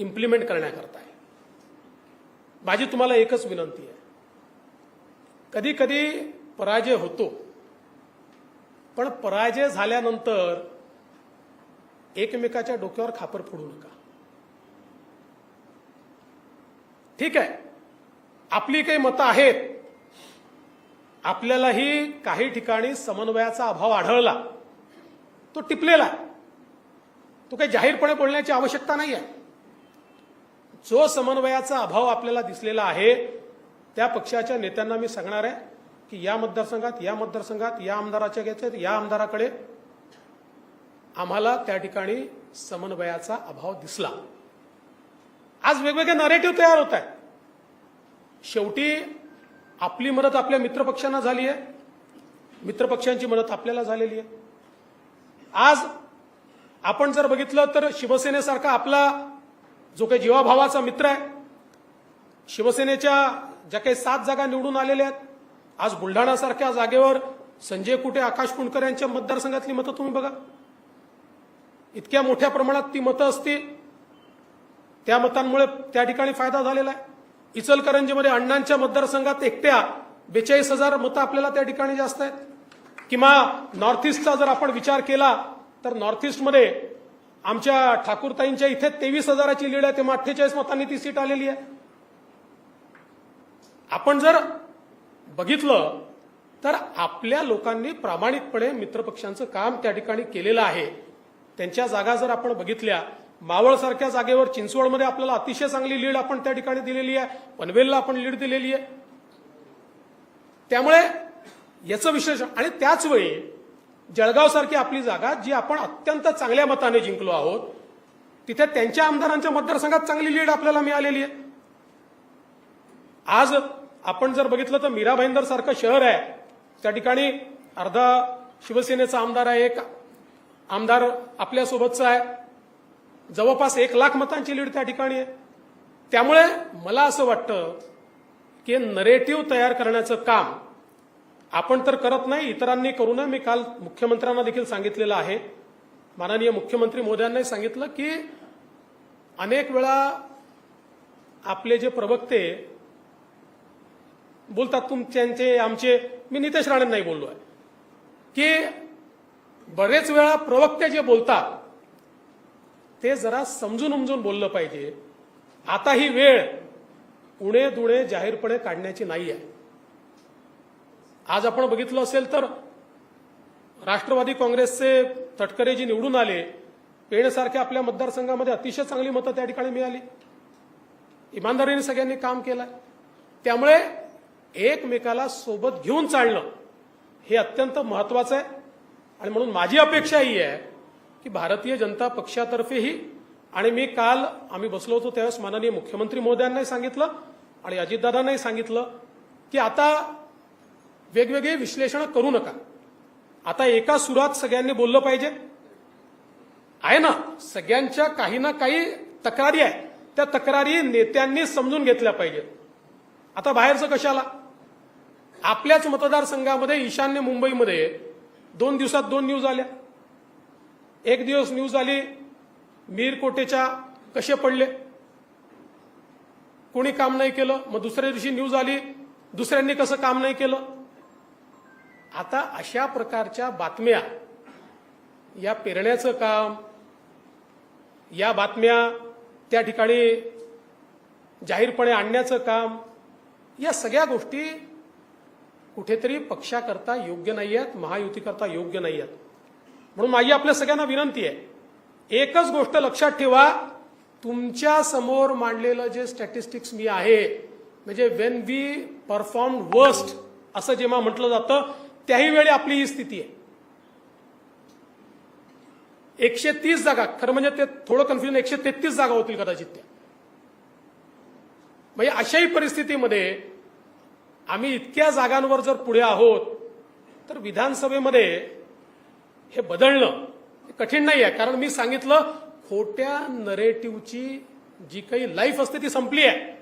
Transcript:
Implement करण्याकरता आहे. माझी तुम्हाला एकच विनंती आहे. कधी कधी पराजय होतो पण पराजय झाल्यानंतर एकमेकाच्या डोक्यावर खापर फोडू नका. ठीक आहे. आपली काही मतं आहेत. आपल्यालाही काही ठिकाणी समन्वयाचा अभाव आढळला. तो टिपलेला तो काही जाहीरपणे बोलण्याची आवश्यकता नाही आहे जो समन्वयाचा अभाव आपल्याला दिसलेला आहे त्या पक्षाच्या नेत्यांना मी सांगणार आहे की या मतदारसंघात या मतदारसंघात या आमदाराच्या घेतलेत या आमदाराकडे आम्हाला त्या ठिकाणी समन्वयाचा अभाव दिसला. आज वेगवेगळे नरेटिव्ह तयार होत आहेत. शेवटी आपली मदत आपल्या मित्रपक्षांना झाली आहे. मित्रपक्षांची मदत आपल्याला झालेली आहे. आज आपण जर बघितलं तर शिवसेनेसारखा आपला जो काही जीवाभावाचा मित्र आहे शिवसेनेच्या ज्या काही सात जागा निवडून आलेल्या आहेत आज बुलढाणासारख्या जागेवर संजय कुटे आकाश कुंडकर यांच्या मतदारसंघातली मतं तुम्ही बघा. इतक्या मोठ्या प्रमाणात ती मतं असतील त्या मतांमुळे त्या ठिकाणी फायदा झालेला आहे. इचलकरंजीमध्ये अण्णांच्या मतदारसंघात एकट्या बेचाळीस हजार मतं आपल्याला त्या ठिकाणी जास्त आहेत. किंवा नॉर्थ ईस्टचा जर आपण विचार केला तर नॉर्थ ईस्टमध्ये आमच्या ठाकूरताईंच्या इथे तेवीस हजाराची लीड आहे तेव्हा अठ्ठेचाळीस मतांनी ती सीट आलेली आहे. आपण जर बघितलं तर आपल्या लोकांनी प्रामाणिकपणे मित्रपक्षांचं काम त्या ठिकाणी केलेलं आहे. त्यांच्या जागा जर आपण बघितल्या मावळसारख्या जागेवर चिंचवडमध्ये आपल्याला अतिशय चांगली लीड आपण त्या ठिकाणी दिलेली आहे पनवेलला आपण लीड दिलेली आहे. त्यामुळे याचं विश्लेषण आणि त्याच वेळी जळगावसारखी आपली जागा जी आपण अत्यंत चांगल्या मताने जिंकलो आहोत तिथे त्यांच्या आमदारांच्या मतदारसंघात चांगली लीड आपल्याला मिळालेली आहे. आज आपण जर बघितलं तर मीरा भाईंदर सारखं शहर आहे. त्या ठिकाणी अर्धा शिवसेनेचा आमदार आहे एक आमदार आपल्यासोबतचा आहे. जवळपास एक लाख मतांची लीड त्या ठिकाणी आहे. त्यामुळे मला असं वाटतं की नरेटिव्ह तयार करण्याचं काम आपण तर करत नाही इतरांनी करू नये. मी काल मुख्यमंत्र्यांना देखील सांगितलेलं आहे. माननीय मुख्यमंत्री मोद्यांनी सांगितलं की अनेक वेळा आपले जे प्रवक्ते बोलतात तुमच्यांचे आमचे मी नितेश राणेंनाही बोललो आहे की बरेच वेळा प्रवक्ते जे बोलतात ते जरा समजून उमजून बोललं पाहिजे. आता ही वेळ उणे दुणे जाहीरपणे काढण्याची नाही आहे आज आपण बघितलं असेल तर राष्ट्रवादी काँग्रेसचे तटकरे जी निवडून आले पेणसारख्या आपल्या मतदारसंघामध्ये अतिशय चांगली मतं त्या ठिकाणी मिळाली. इमानदारीने सगळ्यांनी काम केलं त्यामुळे एकमेकाला सोबत घेऊन चालणं हे अत्यंत महत्वाचं आहे. आणि म्हणून माझी अपेक्षा ही आहे की भारतीय जनता पक्षातर्फेही आणि मी काल आम्ही बसलो होतो त्यावेळेस माननीय मुख्यमंत्री महोदयांनाही सांगितलं आणि अजितदादांनाही सांगितलं की आता वेगवेगळे विश्लेषण करू नका. आता एका सुरात सगळ्यांनी बोललं पाहिजे. आहे ना सगळ्यांच्या काही ना काही तक्रारी आहे त्या तक्रारी नेत्यांनी समजून घेतल्या पाहिजेत. आता बाहेरचं कशाला? आपल्याच मतदारसंघामध्ये ईशान्य मुंबईमध्ये दोन दिवसात दोन न्यूज आल्या. एक दिवस न्यूज आली मीरकोटेच्या कसे पडले? कोणी काम नाही केलं मग दुसऱ्या दिवशी न्यूज आली दुसऱ्यांनी कसं काम नाही केलं? आता अशा प्रकारच्या बातम्या या पेरण्याचं काम या बातम्या त्या ठिकाणी जाहीरपणे आणण्याचं काम या सगळ्या गोष्टी कुठेतरी पक्षाकरता योग्य नाही आहेत महायुतीकरता योग्य नाही आहेत म्हणून माझी आपल्या सगळ्यांना विनंती आहे एकच गोष्ट लक्षात ठेवा तुमच्यासमोर मांडलेलं जे स्टॅटिस्टिक्स मी आहे म्हणजे वेन वी परफॉर्म वर्स्ट असं जेव्हा म्हटलं जातं त्याही वेळी आपली ही स्थिती आहे. एकशे तीस जागा खरं म्हणजे ते थोडं कन्फ्युजन एकशे तेहतीस जागा होतील कदाचित त्या. म्हणजे अशाही परिस्थितीमध्ये आम्ही इतक्या जागांवर जर पुढे आहोत तर विधानसभेमध्ये हे बदलणं हे कठीण नाही आहे कारण मी सांगितलं खोट्या नरेटिव्हची जी काही लाईफ असते ती संपली आहे.